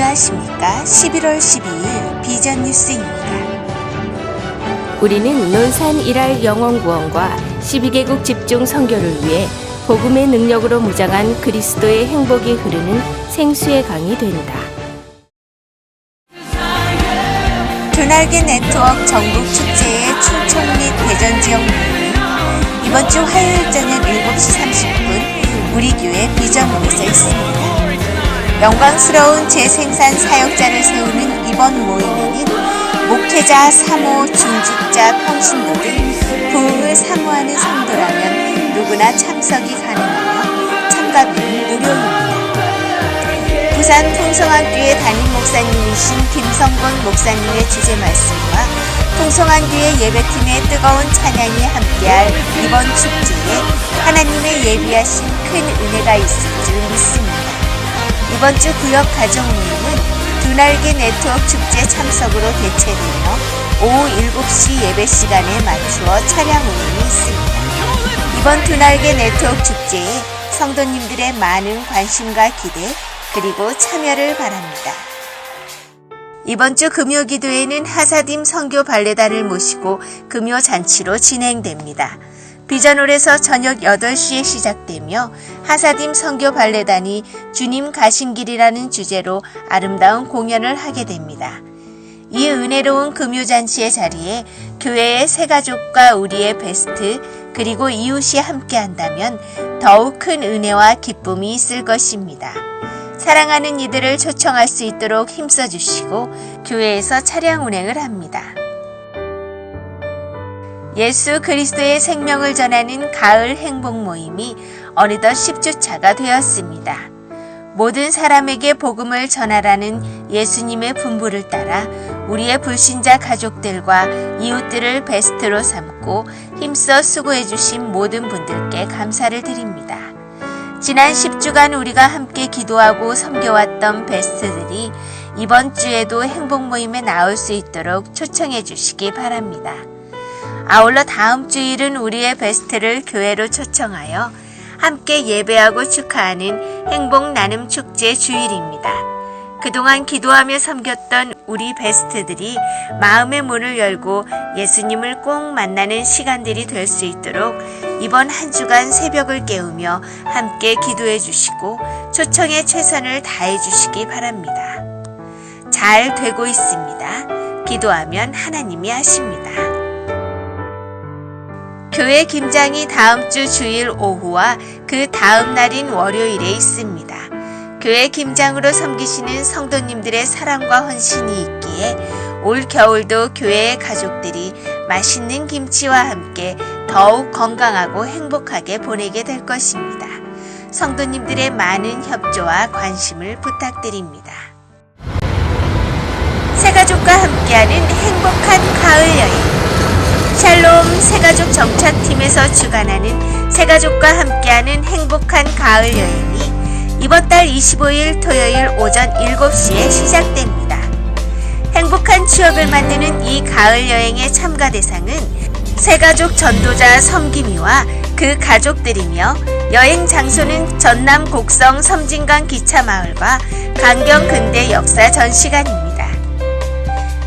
안녕하십니까. 11월 12일 비전 뉴스입니다. 우리는 논산 일할 영원 구원과 12개국 집중 선교를 위해 복음의 능력으로 무장한 그리스도의 행복이 흐르는 생수의 강이 된다. 두날개 네트워크 전국 축제의 충청 및 대전 지역 이번 주 화요일 저녁 7시 30분 우리 교회 비전홀에서 있습니다. 영광스러운 재생산 사역자를 세우는 이번 모임에는 목회자, 사모, 중직자, 평신도 등 부흥을 사모하는 성도라면 누구나 참석이 가능하며 참가비는 무료입니다. 부산 풍성학교의 담임 목사님이신 김성곤 목사님의 주제 말씀과 풍성학교의 예배팀의 뜨거운 찬양이 함께할 이번 축제에 하나님의 예비하신 큰 은혜가 있을 줄 믿습니다. 이번 주 구역 가정 모임은 두날개 네트워크 축제 참석으로 대체되며 오후 7시 예배 시간에 맞추어 차량 운행이 있습니다. 이번 두날개 네트워크 축제에 성도님들의 많은 관심과 기대 그리고 참여를 바랍니다. 이번 주 금요 기도회는 하사딤 성교 발레단을 모시고 금요 잔치로 진행됩니다. 비전홀에서 저녁 8시에 시작되며 하사딤 성교 발레단이 주님 가신 길이라는 주제로 아름다운 공연을 하게 됩니다. 이 은혜로운 금요잔치의 자리에 교회의 새 가족과 우리의 베스트 그리고 이웃이 함께 한다면 더욱 큰 은혜와 기쁨이 있을 것입니다. 사랑하는 이들을 초청할 수 있도록 힘써 주시고 교회에서 차량 운행을 합니다. 예수 그리스도의 생명을 전하는 가을 행복 모임이 어느덧 10주차가 되었습니다. 모든 사람에게 복음을 전하라는 예수님의 분부를 따라 우리의 불신자 가족들과 이웃들을 베스트로 삼고 힘써 수고해 주신 모든 분들께 감사를 드립니다. 지난 10주간 우리가 함께 기도하고 섬겨왔던 베스트들이 이번 주에도 행복 모임에 나올 수 있도록 초청해 주시기 바랍니다. 아울러 다음 주일은 우리의 베스트를 교회로 초청하여 함께 예배하고 축하하는 행복 나눔 축제 주일입니다. 그동안 기도하며 섬겼던 우리 베스트들이 마음의 문을 열고 예수님을 꼭 만나는 시간들이 될 수 있도록 이번 한 주간 새벽을 깨우며 함께 기도해 주시고 초청에 최선을 다해 주시기 바랍니다. 잘 되고 있습니다. 기도하면 하나님이 하십니다. 교회 김장이 다음 주 주일 오후와 그 다음 날인 월요일에 있습니다. 교회 김장으로 섬기시는 성도님들의 사랑과 헌신이 있기에 올 겨울도 교회의 가족들이 맛있는 김치와 함께 더욱 건강하고 행복하게 보내게 될 것입니다. 성도님들의 많은 협조와 관심을 부탁드립니다. 새가족과 함께하는 행복한 가을 여행. 샬롬 새가족 정착팀에서 주관하는 새가족과 함께하는 행복한 가을 여행이 이번 달 25일 토요일 오전 7시에 시작됩니다. 행복한 추억을 만드는 이 가을 여행의 참가 대상은 새가족 전도자 섬김이와 그 가족들이며 여행 장소는 전남 곡성 섬진강 기차마을과 강경 근대 역사 전시관입니다.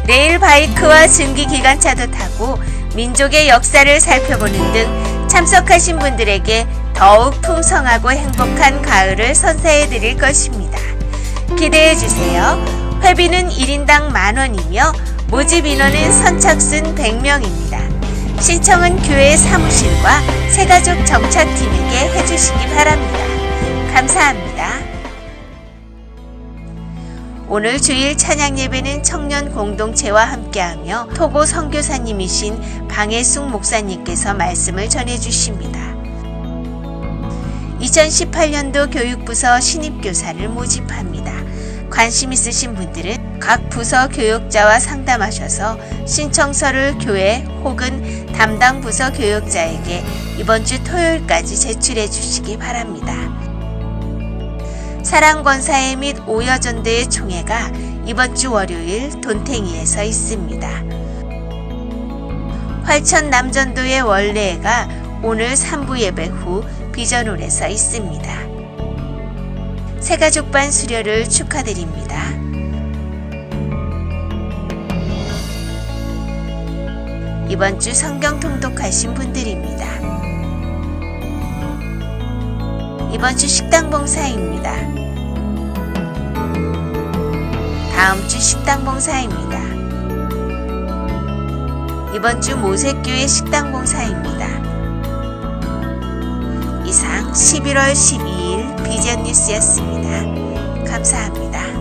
레일 바이크와 증기 기관차도 타고 민족의 역사를 살펴보는 등 참석하신 분들에게 더욱 풍성하고 행복한 가을을 선사해 드릴 것입니다. 기대해 주세요. 회비는 1인당 만 원이며 모집 인원은 선착순 100명입니다. 신청은 교회 사무실과 새가족 정착팀에게 해주시기 바랍니다. 감사합니다. 오늘 주일 찬양 예배는 청년 공동체와 함께하며 토고 선교사님이신 방해숙 목사님께서 말씀을 전해 주십니다. 2018년도 교육부서 신입교사를 모집합니다. 관심 있으신 분들은 각 부서 교육자와 상담하셔서 신청서를 교회 혹은 담당 부서 교육자에게 이번 주 토요일까지 제출해 주시기 바랍니다. 사랑권사회 및 오여전도의 총회가 이번 주 월요일 돈탱이에서 있습니다. 활천 남전도의 원래가 오늘 3부 예배 후 비전홀에서 있습니다. 새가족반 수료를 축하드립니다. 이번 주 성경 통독하신 분들입니다. 이번 주 식당 봉사입니다. 다음 주 식당 봉사입니다. 이번 주 모색교회 식당 봉사입니다. 이상 11월 12일 비전 뉴스였습니다. 감사합니다.